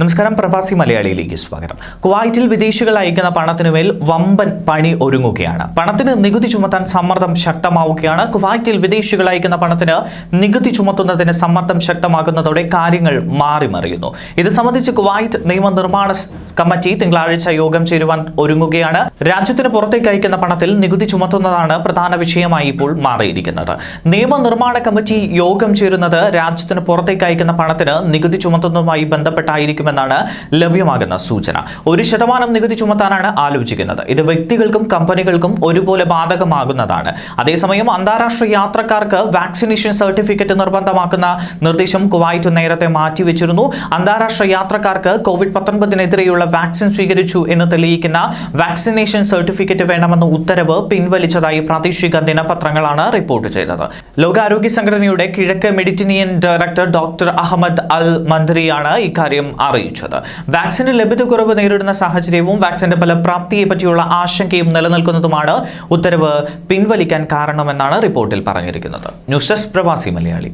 നമസ്കാരം പ്രവാസി മലയാളിയിലേക്ക് സ്വാഗതം. കുവൈറ്റിൽ വിദേശികൾ അയക്കുന്ന പണത്തിനുമേൽ വമ്പൻ പണി ഒരുങ്ങുകയാണ്. പണത്തിന് നികുതി ചുമത്താൻ സമ്മർദ്ദം ശക്തമാവുകയാണ്. കുവൈറ്റിൽ വിദേശികൾ അയക്കുന്ന പണത്തിന് നികുതി ചുമത്തുന്നതിന് സമ്മർദ്ദം ശക്തമാകുന്നതോടെ കാര്യങ്ങൾ മാറിമറിയുന്നു. ഇത് സംബന്ധിച്ച് കുവൈറ്റ് നിയമനിർമ്മാണ കമ്മിറ്റി തിങ്കളാഴ്ച യോഗം ചേരുവാൻ ഒരുങ്ങുകയാണ്. രാജ്യത്തിന് പുറത്തേക്ക് അയക്കുന്ന പണത്തിൽ നികുതി ചുമത്തുന്നതാണ് പ്രധാന വിഷയമായി ഇപ്പോൾ മാറിയിരിക്കുന്നത്. നിയമനിർമ്മാണ കമ്മിറ്റി യോഗം ചേരുന്നത് രാജ്യത്തിന് പുറത്തേക്ക് അയക്കുന്ന പണത്തിന് നികുതി ചുമത്തുന്നതുമായി ബന്ധപ്പെട്ടായിരിക്കുമെന്നാണ് ലഭ്യമാകുന്ന സൂചന. ഒരു ശതമാനം നികുതി ചുമത്താനാണ് ആലോചിക്കുന്നത്. ഇത് വ്യക്തികൾക്കും കമ്പനികൾക്കും ഒരുപോലെ ബാധകമാകുന്നതാണ്. അതേസമയം അന്താരാഷ്ട്ര യാത്രക്കാർക്ക് വാക്സിനേഷൻ സർട്ടിഫിക്കറ്റ് നിർബന്ധമാക്കുന്ന നിർദ്ദേശം കുവൈറ്റ് നേരത്തെ മാറ്റിവെച്ചിരുന്നു. അന്താരാഷ്ട്ര യാത്രക്കാർക്ക് കോവിഡ് പത്തൊൻപതിനെതിരെയുള്ള വാക്സിൻ സ്വീകരിച്ചു എന്ന് തെളിയിക്കുന്ന വാക്സിനേഷൻ സർട്ടിഫിക്കറ്റ് വേണമെന്ന ഉത്തരവ് പിൻവലിച്ചതായി പ്രാദേശിക ദിനപത്രങ്ങളാണ് റിപ്പോർട്ട് ചെയ്തത്. ലോകാരോഗ്യ സംഘടനയുടെ കിഴക്ക് Mediterranean director doctor Ahmed al മന്ത്രിയാണ് ഇക്കാര്യം അറിയിച്ചത്. വാക്സിന് ലഭ്യതക്കുറവ് നേരിടുന്ന സാഹചര്യവും വാക്സിന്റെ ഫലപ്രാപ്തിയെ പറ്റിയുള്ള ആശങ്കയും നിലനിൽക്കുന്നതുമാണ് ഉത്തരവ് പിൻവലിക്കാൻ കാരണമെന്നാണ് റിപ്പോർട്ടിൽ പറഞ്ഞിരിക്കുന്നത്. ന്യൂസ് ഡെസ്ക് പ്രവാസി മലയാളി.